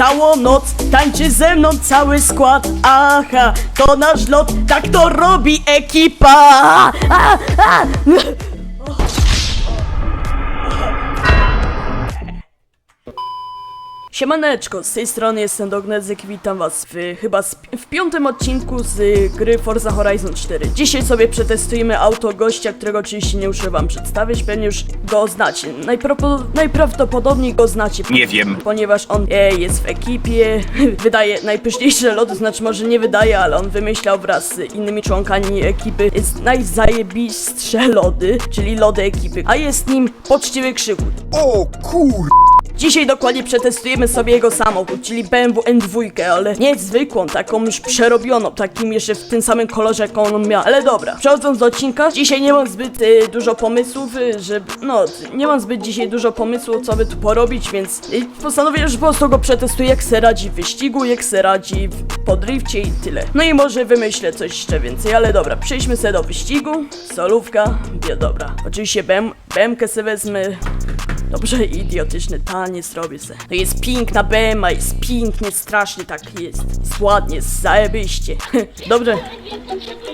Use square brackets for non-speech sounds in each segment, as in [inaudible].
całą noc Tańczy ze mną cały skład Aha, to nasz lot Tak to robi ekipa a, a. Siemaneczko, z tej strony jestem Dognezyk, witam was w chyba sp- w piątym odcinku z y, gry Forza Horizon 4. Dzisiaj sobie przetestujemy auto gościa, którego oczywiście nie muszę wam przedstawić, pewnie już go znacie. Najpropo- najprawdopodobniej go znacie. Nie wiem. Ponieważ on e, jest w ekipie, [laughs] wydaje najpyszniejsze lody, znaczy może nie wydaje, ale on wymyślał wraz z innymi członkami ekipy jest najzajebistsze lody, czyli lody ekipy, a jest nim poczciwy krzyku. O kur... Dzisiaj dokładnie przetestujemy sobie jego samochód, czyli BMW M2, ale nie zwykłą, taką już przerobioną, takim jeszcze w tym samym kolorze, jaką on miał. Ale dobra, przechodząc do odcinka, dzisiaj nie mam zbyt y, dużo pomysłów, y, żeby, no, nie mam zbyt dzisiaj dużo pomysłów, co by tu porobić, więc y, postanowię, że po prostu go przetestuję, jak se radzi w wyścigu, jak se radzi w podrifcie i tyle. No i może wymyślę coś jeszcze więcej, ale dobra, przejdźmy sobie do wyścigu, solówka, wie, dobra. Oczywiście BM, BMkę sobie wezmę, Dobrze, idiotyczny taniec robię se. To jest piękna bema, jest pięknie, strasznie tak jest. Jest ładnie, jest zajebiście. [laughs] Dobrze.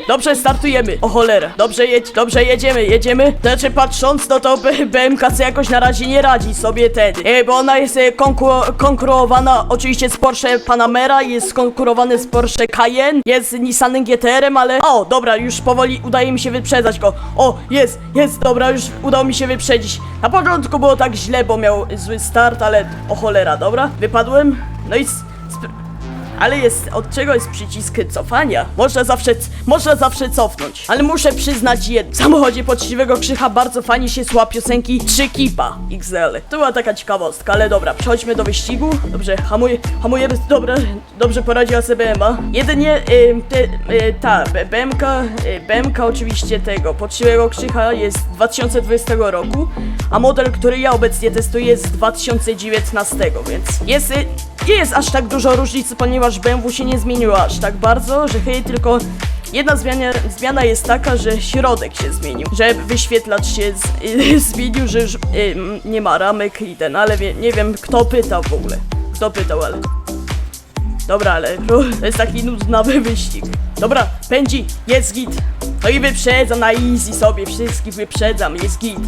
Dobrze, startujemy. O cholera. Dobrze, jedź, dobrze, jedziemy, jedziemy. Znaczy, patrząc, no to BMK co jakoś na razie nie radzi sobie ten. E, bo ona jest e, konku- konkurowana oczywiście z Porsche Panamera, jest konkurowany z Porsche Cayenne, jest Nissanem GTR-em, ale... O, dobra, już powoli udaje mi się wyprzedzać go. O, jest, jest, dobra, już udało mi się wyprzedzić. Na początku było tak źle, bo miał zły start, ale o cholera, dobra. Wypadłem, no i... ale jest, od czego jest przycisk cofania? Można zawsze, można zawsze cofnąć. Ale muszę przyznać jedno. W samochodzie poczciwego krzycha bardzo fajnie się słucha piosenki Trzy Kipa XL. To była taka ciekawostka, ale dobra, przechodźmy do wyścigu. Dobrze, hamuję, hamujemy, dobra, dobrze poradziła sobie BMA. Jedynie, y, te, y, ta, BMK, y, BMK oczywiście tego, poczciwego krzycha jest z 2020 roku, a model, który ja obecnie testuję jest z 2019, więc jest, y, nie jest aż tak dużo różnicy, ponieważ BMW się nie zmieniło aż tak bardzo, że hej, tylko jedna zmiana, zmiana jest taka, że środek się zmienił, że wyświetlacz się z, y, [laughs] zmienił, że już y, nie ma ramek i ten, ale wie, nie wiem kto pytał w ogóle, kto pytał, ale... Dobra, ale [laughs] to jest taki nudnawy wyścig. Dobra, pędzi, jest git. No i wyprzedzam na easy sobie, wszystkich wyprzedzam, jest git.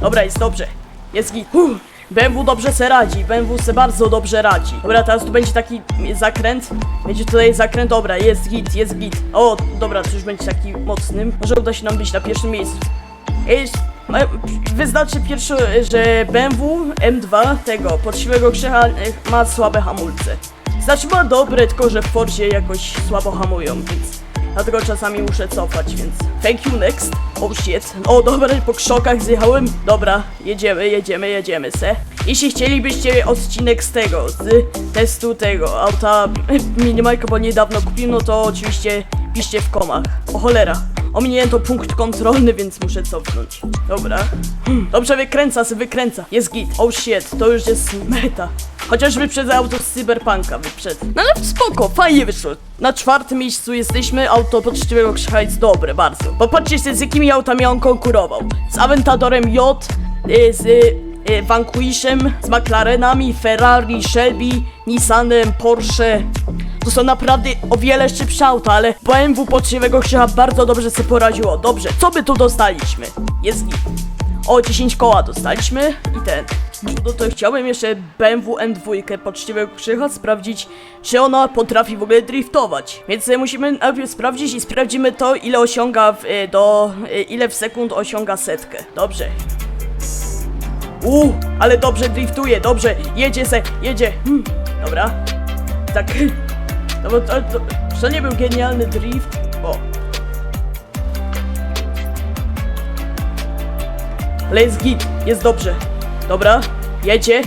Dobra, jest dobrze, jest git. Uff. BMW dobrze se radzi, BMW se bardzo dobrze radzi. Dobra, teraz tu będzie taki zakręt. Będzie tutaj zakręt, dobra, jest git, jest git. O, dobra, to już będzie taki mocnym. Może uda się nam być na pierwszym miejscu. Jest, ma- wyznaczy pierwszy, że BMW M2 tego poczciwego krzycha e, ma słabe hamulce. Znaczy ma dobre, tylko że w Forzie jakoś słabo hamują, więc dlatego czasami muszę cofać, więc thank you next. Oh shit. O dobra, po krzokach zjechałem. Dobra, jedziemy, jedziemy, jedziemy se. Jeśli chcielibyście odcinek z tego, z testu tego auta [laughs] Minimajka, bo niedawno kupiłem, no to oczywiście piszcie w komach. O cholera. Ominiłem to punkt kontrolny, więc muszę cofnąć. Dobra. Hmm, Dobrze wykręca, se wykręca. Jest git. Oh shit, to już jest meta. Chociaż wyprzedza auto z Cyberpunka, wyprzedza. No ale spoko, fajnie wyszło. Na czwartym miejscu jesteśmy, auto poczciwego krzycha jest dobre, bardzo. Popatrzcie z jakimi autami on konkurował. Z Aventadorem J, y, z y, y, Vanquishem, z McLarenami, Ferrari, Shelby, Nissanem, Porsche. To są naprawdę o wiele szybsze auta, ale BMW poczciwego krzycha bardzo dobrze sobie poradziło. Dobrze, co by tu dostaliśmy? Jest git. O, 10 koła dostaliśmy i ten. No to chciałbym jeszcze BMW M2 poczciwego krzycha sprawdzić, czy ona potrafi w ogóle driftować. Więc musimy najpierw sprawdzić i sprawdzimy to, ile osiąga w, e, do... e, ile w sekund osiąga setkę. Dobrze. Uuu, ale dobrze driftuje, dobrze, jedzie se, jedzie. Hmm, dobra. Tak. No bo to, to, to nie był genialny drift. O. Ale jest git, jest dobrze. Dobra, jedzie.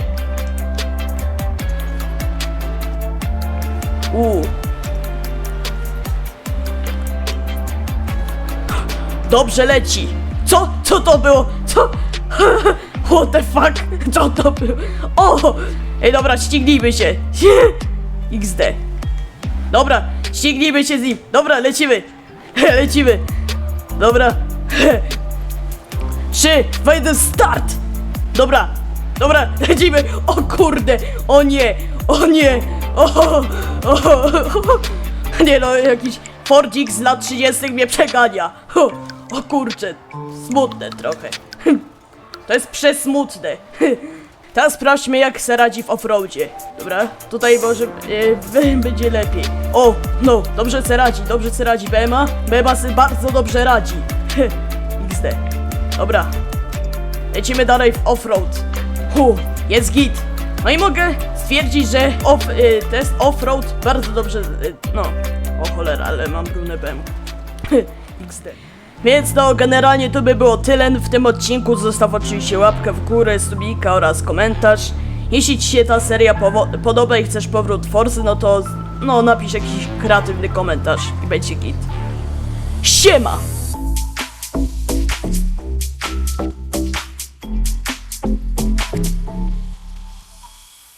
Uuu. Dobrze leci. Co? Co to było? Co? [laughs] What the fuck? Co to było? O! Ej, dobra, ścignijmy się. [laughs] XD. Dobra, ścignijmy się z nim. Dobra, lecimy. [laughs] Lecimy. Dobra. [laughs] Trzy, dwa, jeden, start! Dobra, dobra, [laughs] lecimy! O kurde! O nie! O nie! O, o, o, Nie no, jakiś Fordzik z lat 30 mnie przegania. O, o kurczę, smutne trochę. To jest przesmutne. Teraz sprawdźmy jak se radzi w offroadzie. Dobra, tutaj może e, będzie lepiej. O, no, dobrze se radzi, dobrze se radzi BMA. BMA se bardzo dobrze radzi. [laughs] XD. Dobra, lecimy dalej w offroad. Hu, jest git. No i mogę stwierdzić, że off, y, test offroad bardzo dobrze, y, no, o cholera, ale mam brudne BM. [laughs] XD. Więc no, generalnie to by było tyle w tym odcinku. Zostaw oczywiście łapkę w górę, subika oraz komentarz. Jeśli Ci się ta seria podoba i chcesz powrót Forzy, no to no napisz jakiś kreatywny komentarz i będzie git. Siema!